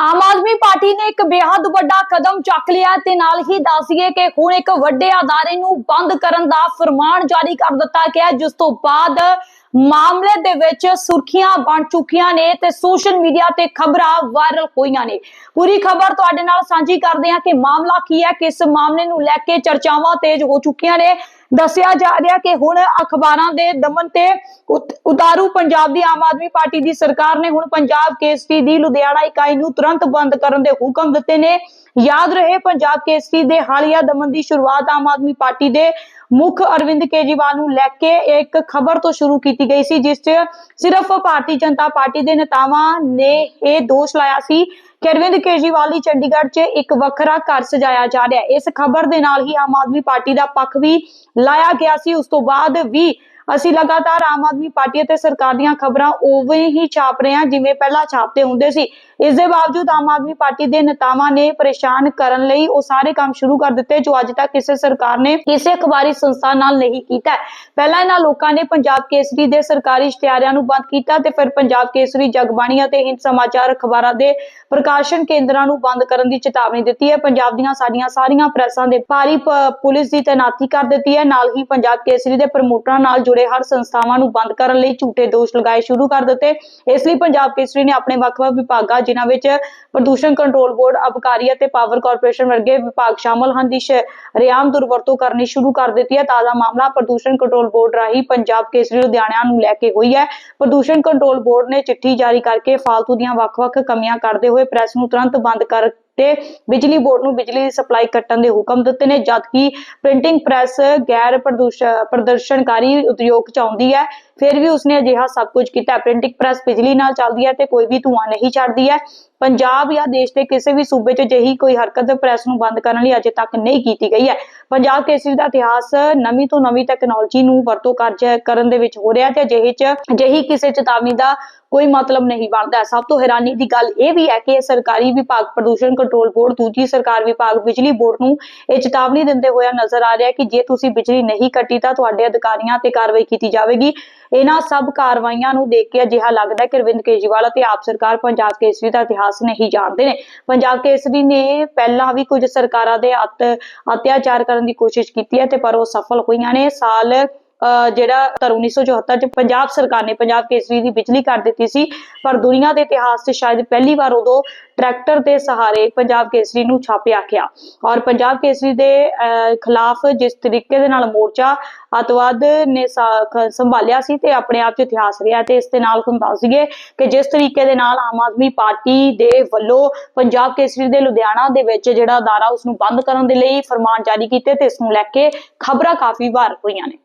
Aam Aadmi party ਨੇ ਇੱਕ ਬੇहद ਵੱਡਾ ਕਦਮ ਚੱਕ ਲਿਆ ਤੇ ਨਾਲ ਹੀ ਦੱਸੀਏ ਕਿ ਹੁਣ ਇੱਕ ਵੱਡੇ ਅਦਾਰੇ ਨੂੰ ਬੰਦ ਕਰਨ ਦਾ ਫਰਮਾਨ ਜਾਰੀ ਕਰ ਦਿੱਤਾ ਗਿਆ ਜਿਸ ਤੋਂ ਬਾਅਦ ਮਾਮਲੇ ਦੇ ਵਿੱਚ ਸੁਰਖੀਆਂ ਬਣ ਚੁੱਕੀਆਂ ਨੇ ਤੇ ਸੋਸ਼ਲ ਮੀਡੀਆ ਤੇ ਖਬਰਾਂ ਵਾਇਰਲ ਹੋਈਆਂ ਨੇ। ਪੂਰੀ ਖਬਰ ਤੁਹਾਡੇ ਨਾਲ ਸਾਂਝੀ ਕਰਦੇ ਹਾਂ ਕਿ ਮਾਮਲਾ ਕੀ ਹੈ, ਕਿਸ ਮਾਮਲੇ ਨੂੰ ਲੈ ਕੇ ਚਰਚਾਵਾਂ ਤੇਜ਼ ਹੋ ਚੁੱਕੀਆਂ ਨੇ। ਦੱਸਿਆ ਜਾ ਰਿਹਾ ਕਿ ਹੁਣ ਅਖਬਾਰਾਂ ਦੇ ਦਮਨ ਤੇ ਉਤ- ਉਤਾਰੂ ਪੰਜਾਬ ਦੀ ਆਮ ਆਦਮੀ ਪਾਰਟੀ ਦੀ ਸਰਕਾਰ ਨੇ ਹੁਣ ਪੰਜਾਬ ਕੇਸਰੀ ਦੀ ਲੁਧਿਆਣਾ ਇਕਾਈ ਨੂੰ ਤੁਰੰਤ ਬੰਦ ਕਰਨ ਦੇ ਹੁਕਮ ਦਿੱਤੇ ਨੇ। ਯਾਦ ਰਹੇ, ਪੰਜਾਬ ਕੇਸਰੀ ਦੇ ਹਾਲੀਆ ਦਮਨ ਦੀ ਸ਼ੁਰੂਆਤ ਆਮ ਆਦਮੀ ਪਾਰਟੀ ਦੇ ਮੁੱਖ ਅਰਵਿੰਦ ਕੇਜਰੀਵਾਲ ਨੂੰ ਲੈ ਕੇ ਇੱਕ ਖਬਰ ਤੋਂ ਸ਼ੁਰੂ ਕੀਤੀ ਗਈ ਸੀ, ਜਿਸ 'ਚ ਸਿਰਫ ਭਾਰਤੀ ਜਨਤਾ ਪਾਰਟੀ ਦੇ ਨੇਤਾਵਾਂ ਨੇ ਇਹ ਦੋਸ਼ ਲਾਇਆ ਸੀ ਕਿ ਅਰਵਿੰਦ ਕੇਜਰੀਵਾਲ ਦੀ ਚੰਡੀਗੜ੍ਹ 'ਚ ਇੱਕ ਵੱਖਰਾ ਘਰ ਸਜਾਇਆ ਜਾ ਰਿਹਾ ਇਸ ਖਬਰ ਦੇ ਨਾਲ ਹੀ ਆਮ ਆਦਮੀ ਪਾਰਟੀ ਦਾ ਪੱਖ ਵੀ ਲਾਇਆ ਗਿਆ ਸੀ। ਉਸ ਤੋਂ ਬਾਅਦ ਵੀ ਅਸੀਂ ਲਗਾਤਾਰ ਆਮ ਆਦਮੀ ਪਾਰਟੀ ਅਤੇ ਸਰਕਾਰ ਦੀਆਂ ਖਬਰਾਂ ਉਵੇਂ ਹੀ ਛਾਪ ਰਹੇ ਹਾਂ, ਜਿਵੇਂ ਪਹਿਲਾਂ ਛਾਪਦੇ ਹੁੰਦੇ ਸੀ। ਇਸ ਦੇ ਬਾਵਜੂਦ ਆਮ ਆਦਮੀ ਪਾਰਟੀ ਦੇ ਨੇਤਾਵਾਂ ਨੇ ਪਰੇਸ਼ਾਨ ਕਰਨ ਲਈ ਉਹ ਸਾਰੇ ਕੰਮ ਸ਼ੁਰੂ ਕਰ ਦਿੱਤੇ, ਜੋ ਅੱਜ ਤੱਕ ਕਿਸੇ ਸਰਕਾਰ ਨੇ ਕਿਸੇ ਅਖਬਾਰੀ ਸੰਸਥਾ ਨਾਲ ਨਹੀਂ ਕੀਤਾ। ਪਹਿਲਾਂ ਇਹਨਾਂ ਲੋਕਾਂ ਨੇ ਪੰਜਾਬ ਕੇਸਰੀ ਦੇ ਸਰਕਾਰੀ ਇਸ਼ਤਿਹਾਰਾਂ ਨੂੰ ਬੰਦ ਕੀਤਾ ਤੇ ਫਿਰ ਪੰਜਾਬ ਕੇਸਰੀ ਜਗਬਾਣੀ ਅਤੇ ਹਿੰਦ ਸਮਾਚਾਰ ਅਖਬਾਰਾਂ ਦੇ ਪ੍ਰਕਾਸ਼ਨ ਕੇਂਦਰਾਂ ਨੂੰ ਬੰਦ ਕਰਨ ਦੀ ਚੇਤਾਵਨੀ ਦਿੱਤੀ ਹੈ। ਪੰਜਾਬ ਦੀਆਂ ਸਾਡੀਆਂ ਸਾਰੀਆਂ ਪ੍ਰੈਸਾਂ ਦੇ ਭਾਰੀ ਪੁਲਿਸ ਦੀ ਤੈਨਾਤੀ ਕਰ ਦਿੱਤੀ ਹੈ। ਨਾਲ ਹੀ ਪੰਜਾਬ ਕੇਸਰੀ ਦੇ ਪ੍ਰਮੋਟਰਾਂ ਨਾਲ ਜੁੜੇ ਹਰ ਸੰਸਥਾਵਾਂ ਨੂੰ ਬੰਦ ਕਰਨ ਲਈ ਝੂਠੇ ਦੋਸ਼ ਲਗਾਏ ਸ਼ੁਰੂ ਕਰ ਦਿੱਤੇ। ਇਸ ਲਈ ਪੰਜਾਬ ਕੇਸਰੀ ਨੇ ਆਪਣੇ ਵੱਖ-ਵੱਖ ਵਿਭਾਗਾਂ, ਜਿਨ੍ਹਾਂ ਵਿੱਚ ਪ੍ਰਦੂਸ਼ਣ ਕੰਟਰੋਲ ਬੋਰਡ ਅਬਕਾਰੀ ਅਤੇ ਪਾਵਰ ਕਾਰਪੋਰੇਸ਼ਨ ਵਰਗੇ ਵਿਭਾਗ ਸ਼ਾਮਲ ਹਨ, ਦੀ ਰਿਆਮ ਦੁਰਵਰਤੋਂ ਕਰਨੀ ਸ਼ੁਰੂ ਕਰ ਦਿੱਤੀ ਹੈ। ਤਾਜ਼ਾ ਮਾਮਲਾ ਪ੍ਰਦੂਸ਼ਣ ਕੰਟਰੋਲ ਬੋਰਡ ਰਾਹੀਂ ਪੰਜਾਬ ਕੇਸਰੀ ਲੁਧਿਆਣਾ ਨੂੰ ਲੈ ਕੇ ਹੋਈ ਹੈ। ਪ੍ਰਦੂਸ਼ਣ ਕੰਟਰੋਲ ਬੋਰਡ ਨੇ ਚਿੱਠੀ ਜਾਰੀ ਕਰਕੇ ਫਾਲਤੂ ਦੀਆਂ ਵੱਖ-ਵੱਖ ਕਮੀਆਂ ਕਰਦੇ ਹੋਏ ਪ੍ਰੈਸ ਨੂੰ ਤੁਰੰਤ ਬੰਦ ਕਰ ਤੇ ਬਿਜਲੀ ਬੋਰਡ ਨੂੰ ਬਿਜਲੀ ਸਪਲਾਈ ਕੱਟਣ ਦੇ ਹੁਕਮ ਦਿੱਤੇ ਨੇ, ਜਦਕਿ ਪ੍ਰਿੰਟਿੰਗ ਪ੍ਰੈਸ ਗੈਰ ਪ੍ਰਦਰਸ਼ਨਕਾਰੀ ਉਦਯੋਗ ਚ ਆਉਂਦੀ ਹੈ। ਫਿਰ ਵੀ ਉਸਨੇ ਅਜਿਹਾ ਸਭ ਕੁਝ ਕੀਤਾ। ਪ੍ਰਿੰਟਿੰਗ ਪ੍ਰੈਸ ਬਿਜਲੀ ਨਾਲ ਚੱਲਦੀ ਹੈ ਤੇ ਕੋਈ ਵੀ ਧੂਆਂ ਨਹੀਂ ਛੱਡਦੀ ਹੈ। ਪੰਜਾਬ ਜਾਂ ਦੇਸ਼ ਦੇ ਕਿਸੇ ਵੀ ਸੂਬੇ 'ਚ ਅਜਿਹੀ ਕੋਈ ਹਰਕਤ ਪ੍ਰੈਸ ਨੂੰ ਬੰਦ ਕਰਨ ਲਈ ਅਜੇ ਤੱਕ ਨਹੀਂ ਕੀਤੀ ਗਈ ਹੈ। ਪੰਜਾਬ ਕੇਸਰੀ ਦਾ ਇਤਿਹਾਸ ਨਵੀਂ ਤੋਂ ਨਵੀਂ ਟੈਕਨੋਲੋਜੀ ਨੂੰ ਵਰਤੋਂ ਕਰਜ ਕਰਨ ਦੇ ਵਿੱਚ ਹੋ ਰਿਹਾ ਤੇ ਅਜਿਹੇ 'ਚ ਅਜਿਹੀ ਕਿਸੇ ਚੇਤਾਵਨੀ ਦਾ ਕੋਈ ਮਤਲਬ ਨਹੀਂ ਬਣਦਾ। ਸਭ ਤੋਂ ਹੈਰਾਨੀ ਦੀ ਗੱਲ ਇਹ ਵੀ ਹੈ ਕਿ ਸਰਕਾਰੀ ਵਿਭਾਗ, ਪ੍ਰਦੂਸ਼ਣ ਕੰਟਰੋਲ ਬੋਰਡ ਦੂਜੀ ਸਰਕਾਰ ਵਿਭਾਗ ਬਿਜਲੀ ਬੋਰਡ ਨੂੰ ਇਹ ਚੇਤਾਵਨੀ ਦਿੰਦੇ ਹੋਇਆ ਨਜ਼ਰ ਆ ਰਿਹਾ ਕਿ ਜੇ ਤੁਸੀਂ ਬਿਜਲੀ ਨਹੀਂ ਕੱਟੀ ਤਾਂ ਤੁਹਾਡੇ ਅਧਿਕਾਰੀਆਂ ਤੇ ਕਾਰਵਾਈ ਕੀਤੀ ਜਾਵੇਗੀ। ਇਹਨਾਂ ਸਭ ਕਾਰਵਾਈਆਂ ਨੂੰ ਦੇਖ ਕੇ ਅਜਿਹਾ ਲੱਗਦਾ ਹੈ ਕਿ ਅਰਵਿੰਦ ਕੇਜਰੀਵਾਲ ਅਤੇ ਆਪ ਸਰਕਾਰ ਪੰਜਾਬ ਕੇਸਰੀ ਦਾ ਇਤਿਹਾਸ ਨਹੀਂ ਜਾਣਦੇ ਨੇ। ਪੰਜਾਬ ਕੇਸਰੀ ਨੇ ਪਹਿਲਾਂ ਵੀ ਕੁਝ ਸਰਕਾਰਾਂ ਦੇ ਅਤ, ਅਤਿਆਚਾਰ ਕਰਨ ਦੀ ਕੋਸ਼ਿਸ਼ ਕੀਤੀ ਹੈ ਤੇ ਪਰ ਉਹ ਸਫਲ ਹੋਈਆਂ ਨੇ। ਸਾਲ ਜਿਹੜਾ ਤਰ 1974 ਚ ਪੰਜਾਬ ਸਰਕਾਰ ਨੇ ਪੰਜਾਬ ਕੇਸਰੀ ਦੀ ਬਿਜਲੀ ਕਰ ਦਿੱਤੀ ਸੀ, ਪਰ ਦੁਨੀਆ ਦੇ ਇਤਿਹਾਸ 'ਚ ਸ਼ਾਇਦ ਪਹਿਲੀ ਵਾਰ ਉਦੋਂ ਟਰੈਕਟਰ ਦੇ ਸਹਾਰੇ ਪੰਜਾਬ ਕੇਸਰੀ ਨੂੰ ਛਾਪਿਆ ਗਿਆ। ਔਰ ਪੰਜਾਬ ਕੇਸਰੀ ਦੇ ਖਿਲਾਫ ਜਿਸ ਤਰੀਕੇ ਦੇ ਨਾਲ ਮੋਰਚਾ ਅਤਵਾਦ ਨੇ ਸੰਭਾਲਿਆ ਸੀ ਤੇ ਆਪਣੇ ਆਪ 'ਚ ਇਤਿਹਾਸ ਰਿਹਾ ਤੇ ਇਸ ਦੇ ਨਾਲ ਤੁਹਾਨੂੰ ਦੱਸ ਦਈਏ ਕਿ ਜਿਸ ਤਰੀਕੇ ਦੇ ਨਾਲ ਆਮ ਆਦਮੀ ਪਾਰਟੀ ਦੇ ਵੱਲੋਂ ਪੰਜਾਬ ਕੇਸਰੀ ਦੇ ਲੁਧਿਆਣਾ ਦੇ ਵਿੱਚ ਜਿਹੜਾ ਅਦਾਰਾ ਉਸ ਨੂੰ ਬੰਦ ਕਰਨ ਦੇ ਲਈ ਫਰਮਾਨ ਜਾਰੀ ਕੀਤੇ ਤੇ ਇਸ ਨੂੰ ਲੈ ਕੇ ਖਬਰਾਂ ਕਾਫੀ ਵਾਰ ਹੋਈਆਂ ਨੇ।